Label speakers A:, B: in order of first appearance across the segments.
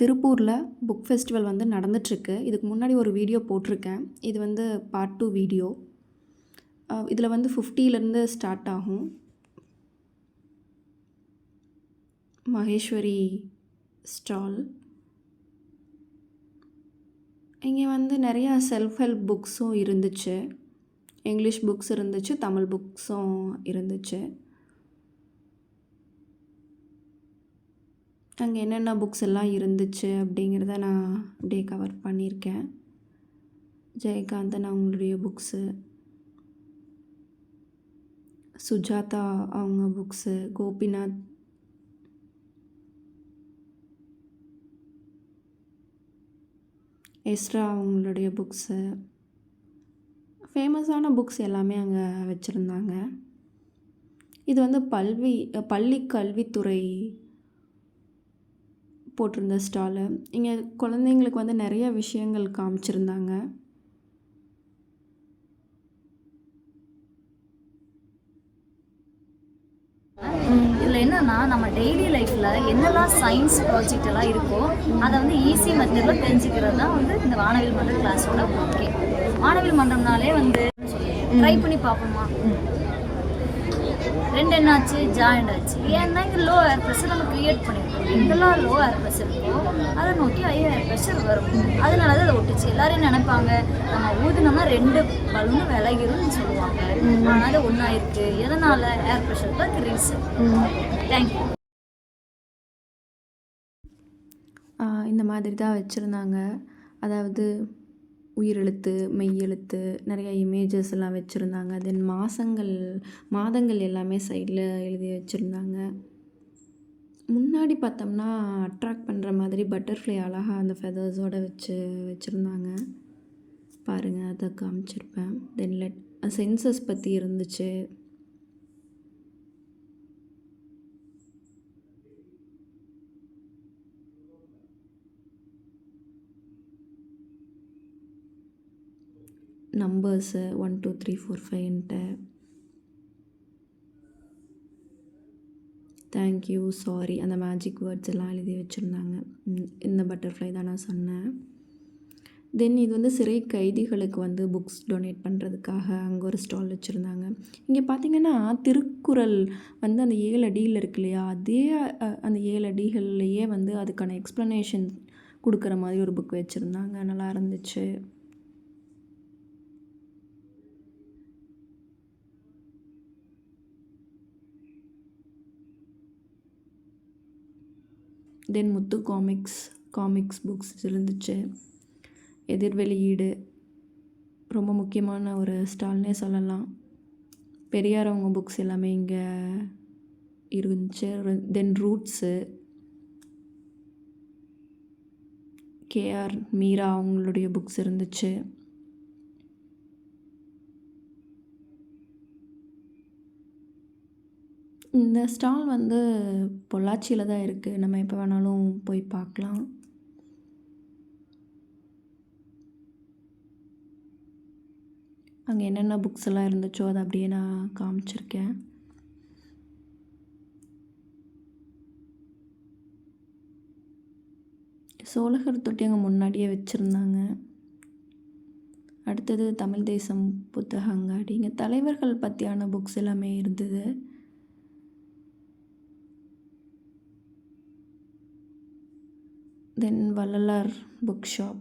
A: திருப்பூரில் book festival வந்து நடந்துட்டுருக்கு. இதுக்கு முன்னாடி ஒரு வீடியோ போட்டிருக்கேன். இது வந்து பார்ட் டூ வீடியோ இதில் வந்து ஃபிஃப்டிலேருந்து ஸ்டார்ட் ஆகும். மகேஸ்வரி ஸ்டால் இங்கே வந்து நிறையா செல்ஃப் ஹெல்ப் புக்ஸும் இருந்துச்சு. இங்கிலீஷ் புக்ஸ் இருந்துச்சு தமிழ் புக்ஸும் இருந்துச்சு. அங்கே என்னென்ன புக்ஸ் எல்லாம் இருந்துச்சு அப்படிங்கிறத நான் அப்படியே கவர் பண்ணியிருக்கேன். ஜெயகாந்தன் அவங்களுடைய புக்ஸு சுஜாதா அவங்க புக்ஸு கோபிநாத் எஸ்ரா அவங்களுடைய புக்ஸு ஃபேமஸான புக்ஸ் எல்லாமே அங்கே வச்சுருந்தாங்க. இது வந்து பல்வி பள்ளி கல்வித்துறை போட்டிருந்த ஸ்டாலு இங்கே குழந்தைங்களுக்கு வந்து நிறைய விஷயங்கள் காமிச்சிருந்தாங்க.
B: இதில் என்னன்னா நம்ம டெய்லி லைஃப்பில் என்னெல்லாம் சயின்ஸ் ப்ராஜெக்ட் எல்லாம் இருக்கோ அதை வந்து ஈஸி மெத்தடில் தெரிஞ்சுக்கிறது தான் வந்து இந்த வானவில் மன்றம் கிளாஸோட ஓகே வானவில் மன்றம்னாலே வந்து ட்ரை பண்ணி பார்ப்போமா? ரெண்டு என்னாச்சு ஜாயிண்ட் ஆச்சு ஏன்னா இங்கே லோ ஏர் ப்ரெஷர் நம்ம கிரியேட் பண்ணி எங்கெல்லாம் லோ ஏர் ப்ரெஷர் இருக்கோ அதை நோக்கி ஹை ஏர் ப்ரெஷர் வரும். அதனால தான் அதை ஒட்டுச்சு. எல்லாரும் நினைப்பாங்க? நம்ம ஊதுனோம்னா ரெண்டு பலூனும் விலகிரும்னு சொல்லுவாங்க. ஆனால் அது ஒன்றா இருக்கு எதனால? ஏர் ப்ரெஷர் தான் ரீசன் தேங்க்யூ
A: இந்த மாதிரி தான் வச்சுருந்தாங்க. அதாவது உயிரெழுத்து மெய்யெழுத்து நிறைய இமேஜஸ் எல்லாம் வச்சுருந்தாங்க. தென் மாதங்கள் மாதங்கள் எல்லாமே சைடில் எழுதி வச்சுருந்தாங்க. முன்னாடி பார்த்தோம்னா அட்ராக்ட் பண்ணுற மாதிரி பட்டர்ஃப்ளை அழகாக அந்த ஃபெதர்ஸோடு வச்சு வச்சுருந்தாங்க. பாருங்கள் அதை காமிச்சிருப்பேன். தென் லெட் சென்சஸ் பற்றி இருந்துச்சு. Numbers one two three four ஃபைவ்ன்ட்டு thank you sorry அந்த மேஜிக் வேர்ட்ஸ் எல்லாம் எழுதி வச்சுருந்தாங்க. இந்த பட்டர்ஃப்ளை தான் நான் சொன்னேன். தென் இது வந்து சிறை கைதிகளுக்கு வந்து புக்ஸ் டொனேட் பண்ணுறதுக்காக அங்கே ஒரு ஸ்டால் வச்சுருந்தாங்க. இங்கே பார்த்தீங்கன்னா திருக்குறள் வந்து அந்த ஏழு அடியில் இருக்கு இல்லையா? அதே அந்த ஏழு அடிகள்லையே வந்து அதுக்கான எக்ஸ்ப்ளனேஷன் கொடுக்குற மாதிரி ஒரு புக் வச்சுருந்தாங்க. நல்லா இருந்துச்சு. Then Muthu comics comics books இருந்துச்சு. எதிர் வெளியீடு ரொம்ப முக்கியமான ஒரு ஸ்டால்னே சொல்லலாம். பெரியார் அவங்க புக்ஸ் எல்லாமே இங்கே இருந்துச்சு. தென் ரூட்ஸு கேஆர் மீரா அவங்களுடைய புக்ஸ் இருந்துச்சு. இந்த ஸ்டால் வந்து பொள்ளாச்சியில் தான் இருக்குது நம்ம எப்போ வேணாலும் போய் பார்க்கலாம். அங்கே என்னென்ன புக்ஸ் எல்லாம் இருந்துச்சோ அதை அப்படியே நான் காமிச்சிருக்கேன். சோழகர் தொட்டி அங்கே முன்னாடியே வச்சுருந்தாங்க. அடுத்தது தமிழ் தேசம் புத்தக அங்காடி இங்கே தலைவர்கள் பற்றியான புக்ஸ் எல்லாமே இருந்தது. தென் வள்ளலார் புக் ஷாப்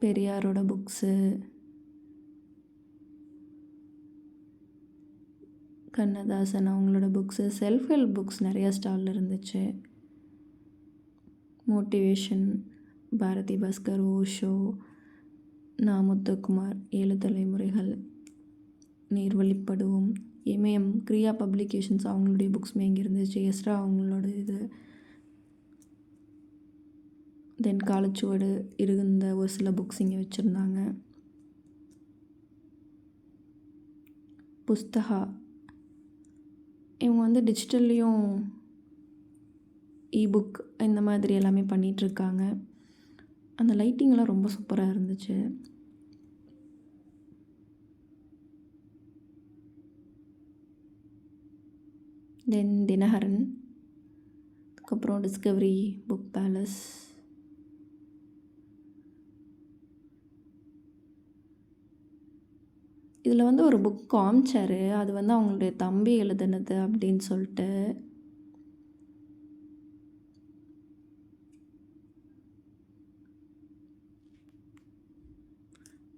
A: பெரியாரோட புக்ஸு கண்ணதாசன் அவங்களோட புக்ஸு செல்ஃப் ஹெல்ப் புக்ஸ் நிறையா ஸ்டாலில் இருந்துச்சு. மோட்டிவேஷன் பாரதி பாஸ்கர் ஓஷோ நா முத்துக்குமார் ஏழு தலைமுறைகள் நீர்வழிப்படுவோம். ஏமேஎம் கிரியா பப்ளிகேஷன்ஸ் அவங்களுடைய புக்ஸுமே இங்கே இருந்துச்சு எஸ்ரா அவங்களோட இது. தென் காலச்சுவடு இருந்த ஒரு சில புக்ஸ் இங்கே வச்சுருந்தாங்க. புஸ்தகா. இவங்க வந்து டிஜிட்டல்லையும் இபுக் இந்த மாதிரி எல்லாமே பண்ணிகிட்ருக்காங்க அந்த லைட்டிங்லாம் ரொம்ப சூப்பராக இருந்துச்சு. தென் தினகரன் அதுக்கப்புறம் டிஸ்கவரி புக் பேலஸ் இதில் வந்து ஒரு புக் காமிச்சார். அது வந்து அவங்களுடைய தம்பி எழுதுனது அப்படின்னு சொல்லிட்டு.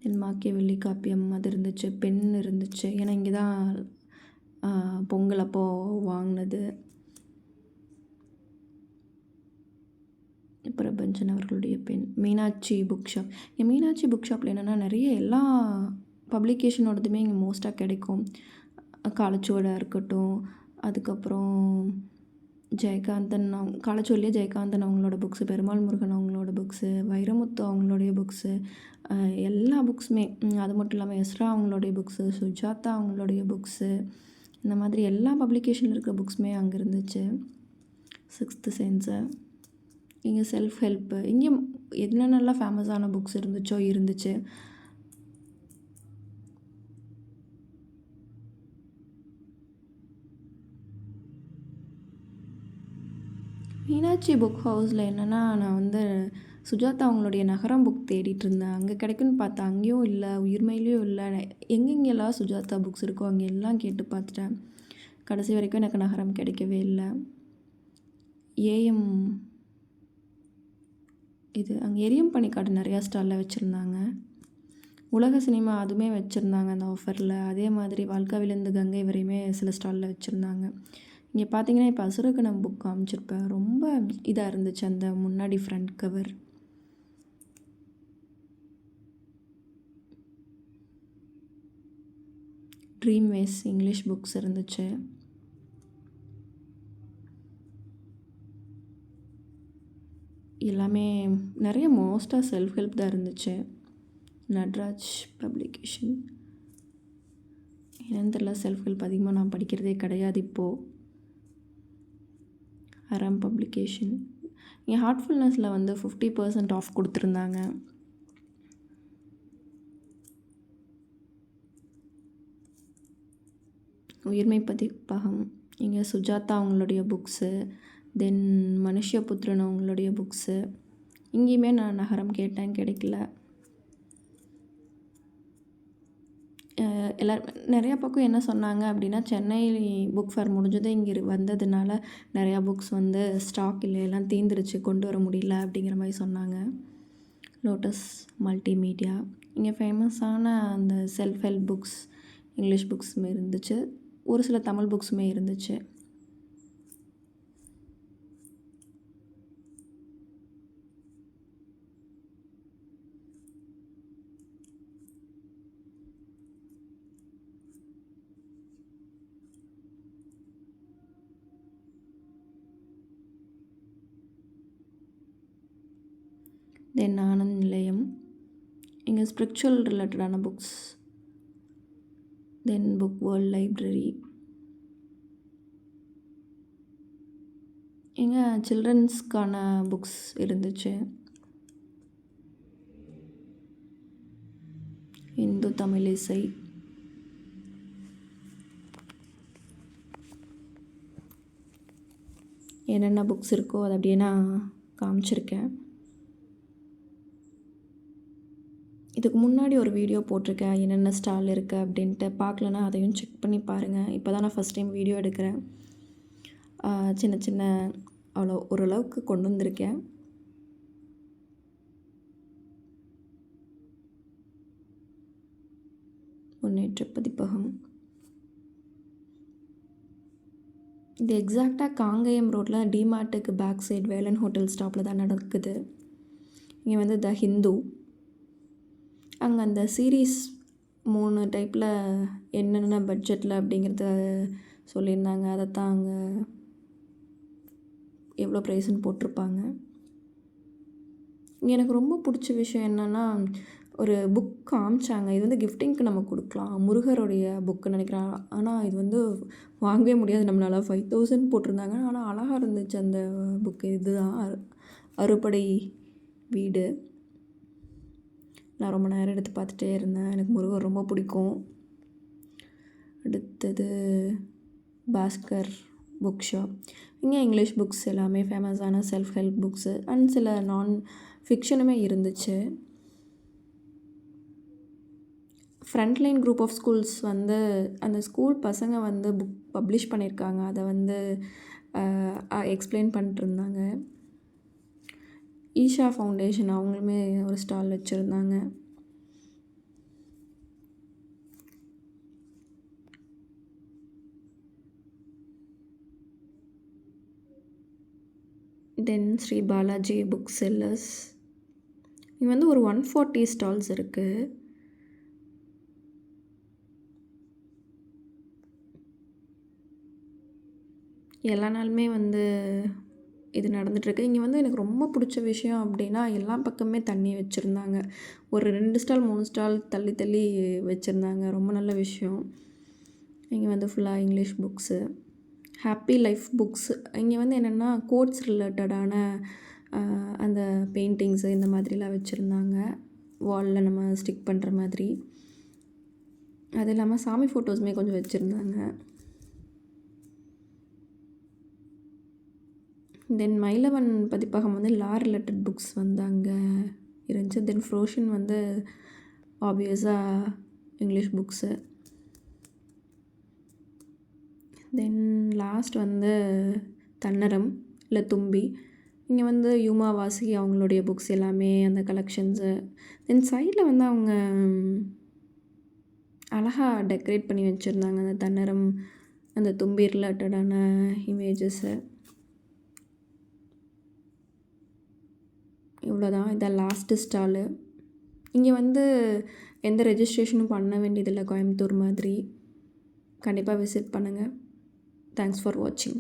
A: தென் மாக்கியவெள்ளி காப்பியம் அது இருந்துச்சு. பெண் இருந்துச்சு. ஏன்னா இங்கே தான் பொங்கல் அப்போ வாங்கினது. பிரபஞ்சன் அவர்களுடைய பெண். மீனாட்சி புக் ஷாப் இங்கே மீனாட்சி புக் ஷாப்பில் என்னென்னா நிறைய எல்லா பப்ளிகேஷனோடதுமே இங்கே மோஸ்ட்டாக கிடைக்கும். காலச்சோடாக இருக்கட்டும் அதுக்கப்புறம் ஜெயகாந்தன் அவங்க காலச்சுவடிலே ஜெயகாந்தன் அவங்களோட புக்ஸு பெருமாள் முருகன் அவங்களோட புக்ஸு வைரமுத்து அவங்களுடைய புக்ஸு எல்லா புக்ஸுமே அது மட்டும் இல்லாமல் எஸ்ரா அவங்களுடைய புக்ஸு சுஜாதா அவங்களுடைய புக்ஸு இந்த மாதிரி எல்லா பப்ளிகேஷனில் இருக்கிற புக்ஸுமே அங்கே இருந்துச்சு. சிக்ஸ்த்து சென்ஸு இங்கே செல்ஃப் ஹெல்ப்பு இங்கே என்னென்னலாம் ஃபேமஸான புக்ஸ் இருந்துச்சோ இருந்துச்சு. மீனாட்சி புக் ஹவுஸில் என்னென்னா நான் வந்து சுஜாதா அவங்களுடைய நகரம் புக் தேடிட்டு இருந்தேன் அங்கே கிடைக்குன்னு பார்த்தா அங்கேயும் இல்லை உயிர்மையிலையும் இல்லை. எங்கெங்கெல்லாம் சுஜாதா புக்ஸ் இருக்கோ அங்கே எல்லாம் கேட்டு பார்த்துட்டேன். கடைசி வரைக்கும் எனக்கு நகரம் கிடைக்கவே இல்லை. ஏஎம் இது அங்கே எரியும் பனிக்காடு நிறையா ஸ்டாலில் வச்சுருந்தாங்க. உலக சினிமா அதுவுமே வச்சுருந்தாங்க அந்த ஆஃபரில் அதே மாதிரி வாழ்க்காவிலேருந்து கங்கை வரையுமே சில ஸ்டாலில் வச்சுருந்தாங்க. இங்கே பார்த்தீங்கன்னா இப்போ அசுரகணம் புக் காமிச்சிருப்பேன். ரொம்ப இதாக இருந்துச்சு அந்த முன்னாடி front cover dream ways English books இருந்துச்சு. எல்லாமே நிறைய மோஸ்ட்டாக செல்ஃப் ஹெல்ப் தான் இருந்துச்சு. நட்ராஜ் பப்ளிகேஷன் என்னன்னு தெரில செல்ஃப் ஹெல்ப் அதிகமாக நான் படிக்கிறதே கிடையாது இப்போது அறம் பப்ளிகேஷன் என் ஹார்ட்ஃபுல்னஸில் வந்து ஃபிஃப்டி பர்சன்ட் ஆஃப் கொடுத்துருந்தாங்க. உயிர்மை பதிப்பகம். இங்கே சுஜாதா அவங்களுடைய புக்ஸு தென் மனுஷபுத்திரன் அவங்களுடைய புக்ஸு இங்கேயுமே நான் நகரம் கேட்டேன் கிடைக்கல. எல்லாரும் நிறையா பக்கம் என்ன சொன்னாங்க அப்படின்னா சென்னை புக் ஃபேர் முடிஞ்சது இங்கே வந்ததுனால நிறையா புக்ஸ் வந்து ஸ்டாக் இல்லை எல்லாம் தீந்துருச்சு கொண்டு வர முடியல அப்படிங்கிற மாதிரி சொன்னாங்க. லோட்டஸ் மல்டிமீடியா இங்கே ஃபேமஸான அந்த செல்ஃப் ஹெல்ப் புக்ஸ் இங்கிலீஷ் புக்ஸுமே இருந்துச்சு. ஒரு சில தமிழ் புக்ஸுமே இருந்துச்சு. தென் ஆனந்த் நிலையம். இங்கே ஸ்பிரிச்சுவல் ரிலேட்டடான books then book world library இங்கே சில்ட்ரன்ஸ்க்கான புக்ஸ் இருந்துச்சு? இந்து தமிழ் இசை. என்னென்ன புக்ஸ் இருக்கோ அதை அப்படியே நான் காமிச்சிருக்கேன். இதுக்கு முன்னாடி ஒரு வீடியோ போட்டிருக்கேன். என்னென்ன ஸ்டால் இருக்குது அப்படின்ட்டு பார்க்கலனா அதையும் செக் பண்ணி பாருங்கள் இப்போ தான் நான் ஃபஸ்ட் டைம் வீடியோ எடுக்கிறேன். சின்ன சின்ன அவ்வளோ ஓரளவுக்கு கொண்டு வந்திருக்கேன். முன்னேற்ற பதிப்பகம். இது எக்ஸாக்டாக காங்கேயம் ரோட்டில் டிமார்ட்டுக்கு பேக் சைடு வேலன் ஹோட்டல் ஸ்டாப்பில் தான் நடக்குது. இங்கே வந்து த ஹிந்து அங்கே அந்த சீரீஸ் மூணு டைப்பில் என்னென்ன பட்ஜெட்டில் அப்படிங்கிறத சொல்லியிருந்தாங்க. அதை தான் அங்கே எவ்வளோ ப்ரைஸ்ன்னு போட்டிருப்பாங்க. எனக்கு ரொம்ப பிடிச்ச விஷயம் என்னென்னா ஒரு புக் காமிச்சாங்க. இது வந்து கிஃப்டிங்க்கு நம்ம கொடுக்கலாம். முருகருடைய புக்கு நினைக்கிறேன். ஆனால் இது வந்து வாங்கவே முடியாது. நம்மளால் ஃபைவ் தௌசண்ட் போட்டிருந்தாங்க. ஆனால் அழகாக இருந்துச்சு அந்த புக்கு இதுதான் அறுபடை வீடு. நான் ரொம்ப நேரம் எடுத்து பார்த்துட்டே இருந்தேன். எனக்கு முருகர் ரொம்ப பிடிக்கும். அடுத்தது பாஸ்கர் புக் ஷாப் இங்கே இங்கிலீஷ் புக்ஸ் எல்லாமே ஃபேமஸான செல்ஃப் ஹெல்ப் புக்ஸு அண்ட் சில நான் ஃபிக்ஷனுமே இருந்துச்சு. ஃப்ரண்ட்லைன் குரூப் ஆஃப் ஸ்கூல்ஸ் வந்து அந்த ஸ்கூல் பசங்க வந்து புக் பப்ளிஷ் பண்ணியிருக்காங்க. அதை வந்து எக்ஸ்பிளைன் பண்ணிட்டு இருந்தாங்க. ஈஷா ஃபவுண்டேஷன் அவங்களுமே ஒரு ஸ்டால் வச்சுருந்தாங்க. Then Sri Balaji book sellers இங்கே வந்து ஒரு ஒன் ஃபார்ட்டி ஸ்டால்ஸ் இருக்குது எல்லா நாளுமே வந்து இது நடந்துகிட்ருக்கு இங்கே வந்து எனக்கு ரொம்ப பிடிச்ச விஷயம் அப்படின்னா எல்லா பக்கமே தண்ணி வச்சுருந்தாங்க. ஒரு ரெண்டு ஸ்டால் மூணு ஸ்டால் தள்ளி தள்ளி வச்சுருந்தாங்க. ரொம்ப நல்ல விஷயம். இங்கே வந்து ஃபுல்லாக English books happy life books இங்கே வந்து என்னென்னா கோட்ஸ் ரிலேட்டடான அந்த பெயிண்டிங்ஸு இந்த மாதிரிலாம் வச்சுருந்தாங்க. வாலில் நம்ம ஸ்டிக் பண்ணுற மாதிரி. அது இல்லாமல் சாமி ஃபோட்டோஸுமே கொஞ்சம் வச்சுருந்தாங்க. தென் மயிலவன் பதிப்பகம் வந்து லா ரிலேட்டட் புக்ஸ் வந்து அங்கே இருந்துச்சு. தென் ஃப்ரோஷன் வந்து ஆப்வியஸாக இங்கிலீஷ் புக்ஸு தென் லாஸ்ட் வந்து தன்னரம் இல்லை தும்பி இங்கே வந்து யூமா வாசுகி அவங்களுடைய புக்ஸ் எல்லாமே அந்த கலெக்ஷன்ஸு தென் சைடில் வந்து அவங்க அழகாக டெக்கரேட் பண்ணி வச்சுருந்தாங்க. அந்த தன்னரம் அந்த தும்பி ரிலேட்டடான இமேஜஸ்ஸு இவ்வளோதான் இதான் லாஸ்ட்டு ஸ்டாலு இங்கே வந்து எந்த ரெஜிஸ்ட்ரேஷனும் பண்ண வேண்டியதில்லை கோயம்புத்தூர் மாதிரி. கண்டிப்பாக விசிட் பண்ணுங்கள் தேங்க்ஸ் ஃபார் வாட்சிங்